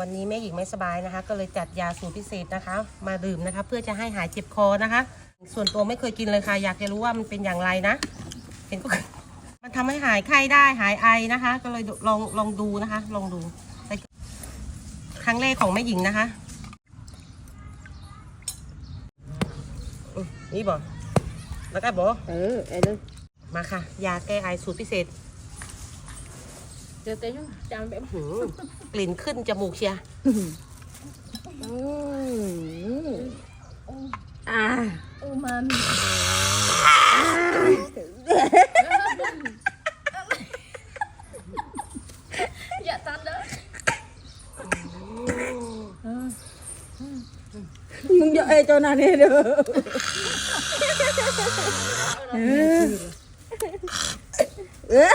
วันนี้แม่หญิงไม่สบายนะคะ ก็เลยจัดยาสูตรพิเศษนะคะ มาดื่มนะคะ เพื่อจะให้หายเจ็บคอนะคะ ส่วนตัวไม่เคยกินเลยค่ะ อยากจะรู้ว่ามันเป็นอย่างไรนะเห็นก็มันทำให้หายไข้ได้หายไอนะคะ ก็เลยลองลองดูนะคะ ลองดูแต่ครั้งแรกของแม่หญิงนะคะอืมนี่บอกแล้วก็บอกเออไอ้เลยมาค่ะ ยาแก้ไอสูตรพิเศษ เดี๋ยวเต้ยจำแบบหืมกลิ่นขึ้นจมูกเชียร์อืมอ่าอูมามิอย่าตัดเลยมึงอย่าไอ้เจ้านั่นเด้อเออเออ